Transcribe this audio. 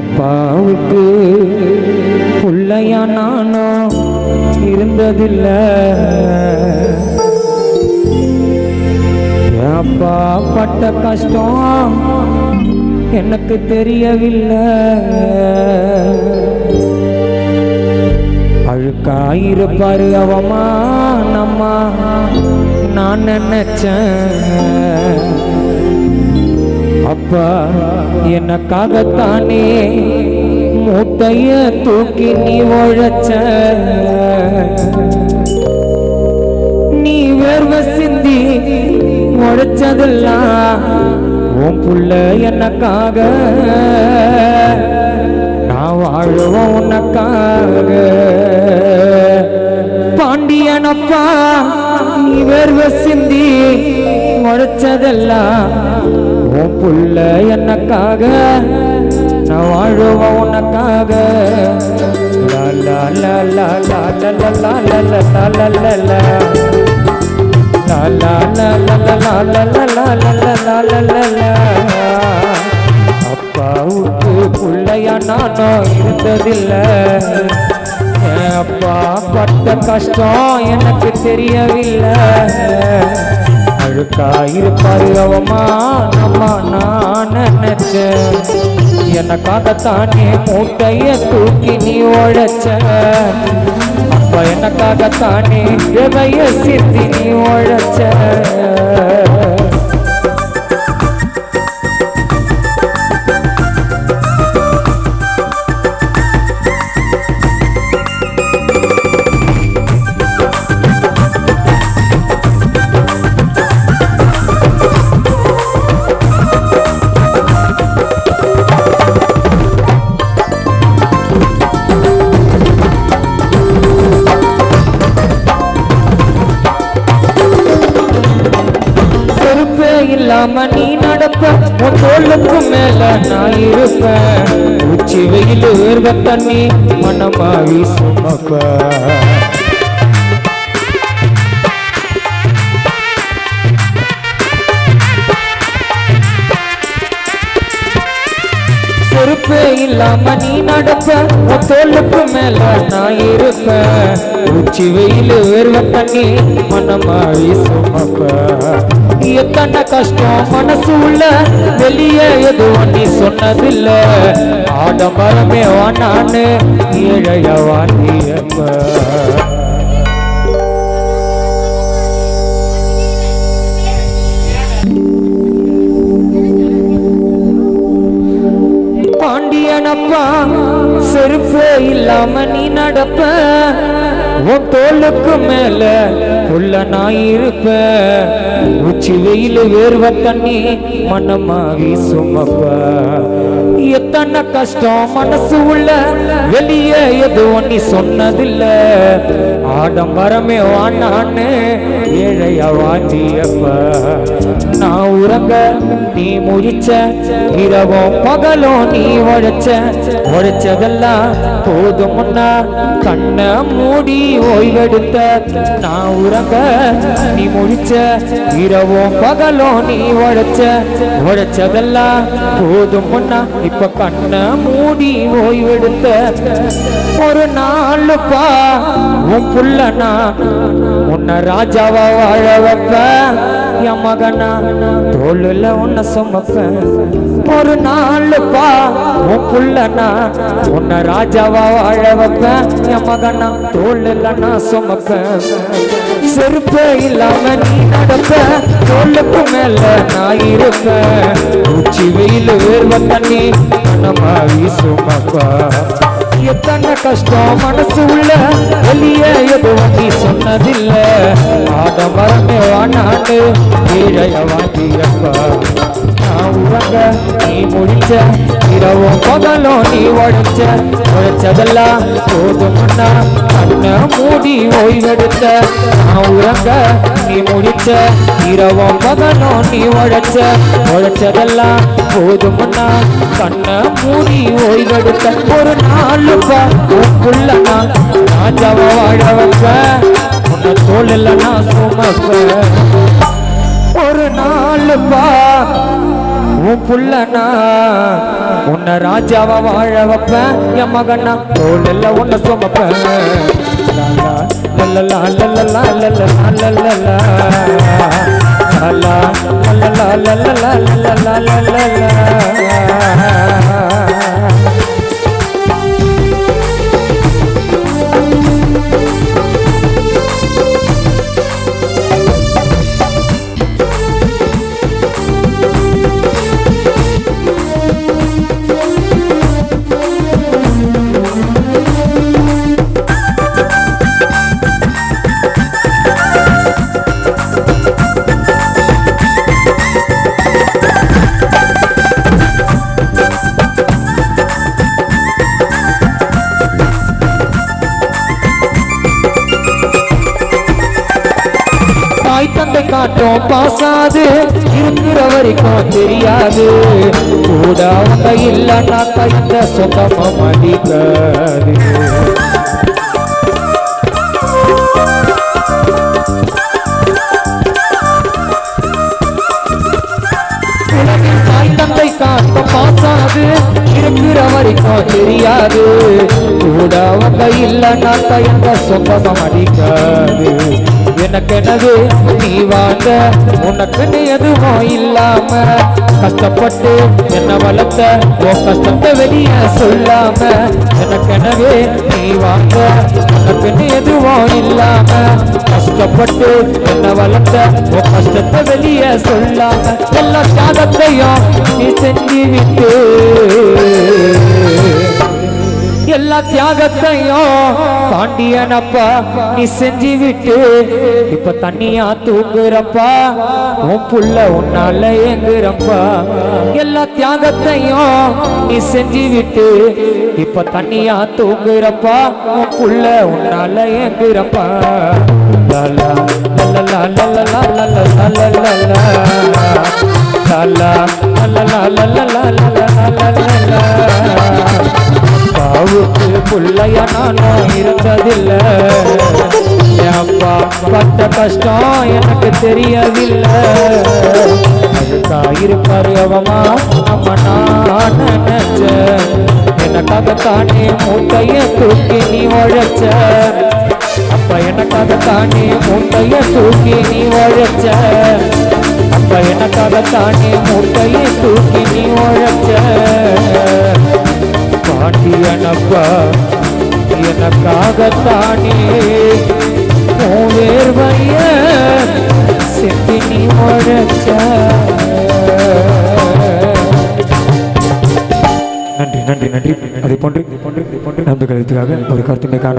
அப்பாவுக்கு பிள்ளையா நானும் இருந்ததில்லை. என் அப்பா பட்ட கஷ்டம் எனக்கு தெரியவில்லை. அழுக்காயிருப்பாரு அவமா நம்மா நான் நினைச்சேன். அப்பா எனக்காகத்தானே மூட்டைய தூக்கி நீ உழைச்ச. நீ வேர்வ சிந்தி உழைச்சதெல்லாம் உன் புள்ள எனக்காக. நான் வாழுவோம் உனக்காக. பாண்டியனப்பா நீ வேர்வ சிந்தி உழைச்சதெல்லாம் உன் புள்ள எனக்காக நான் வாழுவோம் உனக்காக லா லா லா லா லா லா லா லா லா லா லா லா அப்பாவுக்கு பிள்ளையா நானும் இருந்ததில்ல அப்பா பட்ட கஷ்டம் எனக்கு தெரியவில்லை அழுக்கா இருப்பாரு அவமா நம்ம நான் நினைச்சேன் எனக்காகத்தானே மூட்டைய தூக்கி நீ உழைச்ச. அப்ப எனக்காகத்தானே எதைய சித்தி நீ உழைச்ச. செருப்பே இல்லாம நீ நடப்ப. உன் தோளுக்கு மேல நான் இருப்பேன். உச்சி வெயில் வேர்வ தண்ணி மனமாவி சுமப்ப பொறுப்பே இல்லாம நீ நடப்ப. உன் தோளுக்கு மேல நான் இருப்பேன். உச்சி வெயில் வேர்வ தண்ணி மனமாவி சுமப்ப. எத்தனை கஷ்டம் மனசு உள்ள? வெளியே எதுவும் நீ சொன்னதில்ல. ஆடம்பரமே வானான்னு ஏழையவா நீ செருப்பே இல்லாம நீ நடப்ப. உன் தோலுக்கு மேல உள்ள நான் இருப்ப. உச்சி வெயில் வேர்வ தண்ணி மனமாவி சுமப்ப. எத்தனை கஷ்டம் மனசு உள்ள வெளியே எதுவும் நீ சொன்னதில்ல. ஆடம்பரமே வானான்னு ஏழைய வாண்டியப்ப நான் உறங்க நீ முழிச்ச இரவும் பகலும் நீ உழைச்ச உழைச்சதெல்லாம் போதும் முன்னா கண்ணை மூடி ஓய்வெடுத்த நான் உறங்க நீ முழிச்ச இரவும் பகலும் நீ உழைச்ச உழைச்சதெல்லாம் போதும் முன்னா இப்ப கண்ணை மூடி ஓய்வெடுத்த ஒரு நாளுப்பா உன் புள்ளனா? உன்னை ராஜாவா வாழ வைப்ப என் மகனா? தோளுல உன்னை சுமப்பேன் ஒரு நாளுப்பா உன் புள்ளனா? உன்னை ராஜாவா வாழ வைப்பேன் என் மகனா? தோளுல நான் சுமப்பேன் செருப்ப இல்லாம நீ நடப்ப தோளுக்கு மேல நான் இருப்பேன் உச்சி வெயில் வேர்வ தண்ணி மனமாவி சுமப்பா எத்தனை கஷ்டம் மனசு உள்ள வெளிய எதுவும் நீ சொன்னதில்ல. ஆடம்பரமே வானாண்டு கீழைய வாங்கியப்பா. உறங்க நீ முடிச்ச இரவும் பகலும் நீ உழைச்ச உழைச்சதெல்லாம் போதும்னா கண்ணை மூடி ஓய்வெடுத்த நான் உறங்க நீ முடிச்ச இரவும் பகலும் நீ உழைச்ச உழைச்சதெல்லாம் போதும்னா கண்ணை மூடி ஓய்வெடுத்த ஒரு நாளுப்பா உப்புள்ள நான் ராஜாவை வாழ வைப்பேன் உன்னை தோல் நான் சுமப்பேன் ஒரு நாளுப்பா உன் புள்ளனா உன்னை ராஜாவா வாழ வைப்பேன் என் மகனா தோல்ல உன்னை சுமப்பேன் லா, லா, லா, லா, காட்டும் பாசாது. இருக்கிற வரைக்கும் தெரியாது. கூட உங்க இல்லைன்னா கைத்த சொந்தமா மதிக்காது அவங்க இல்லைன்னா கைத்த சொந்தமா மதிக்காது எனக்கெனவே நீ வாங்க உனக்குன்னு எதுவும் இல்லாம கஷ்டப்பட்டு என்ன வளர்த்த ஓ கஷ்டத்தை வெளிய சொல்லாம எனக்கெனவே நீ வாங்க உனக்குன்னு எதுவும் இல்லாம கஷ்டப்பட்டு என்ன வளர்த்த ஓ கஷ்டத்தை வெளிய சொல்லாம எல்லா தியாகத்தையும் நீ செஞ்சு விட்டு எல்லா தியாகத்தையும் பாண்டியனப்பா நீ செஞ்சு விட்டு இப்ப தண்ணியா தூங்குறப்பா உன் புள்ள உன்னால ஏங்குறப்பா எல்லா தியாகத்தையும் நீ செஞ்சு விட்டு இப்ப தண்ணியா தூங்குறப்பா உன் புள்ள உன்னால ஏங்குறப்பா லலா லலா லலா லலா லலா லலா லலா லலா லலா அப்பாவுக்கு பிள்ளைய நானும் இருந்ததில்லை. அப்பா பட்ட கஷ்டம் எனக்கு தெரியவில்லை. இருப்பாரு அவமா? நம்ம நான் நினைச்சேன். எனக்காக தானே மூட்டைய தூக்கி நீ உழைச்ச? அப்ப எனக்காக தானே மூட்டைய தூக்கி நீ உழைச்ச? அப்ப எனக்காக தானே மூட்டைய தூக்கி நீ உழைச்ச? பாண்டியனப்பா எனக்காகத்தானே உன் வேர்வைய செத்தி நீ உழைச்ச நன்றி நன்றி நன்றி. அதை போன்று அதை போன்று அதை போன்று நம்புகளுக்காக ஒரு கருத்துமை காண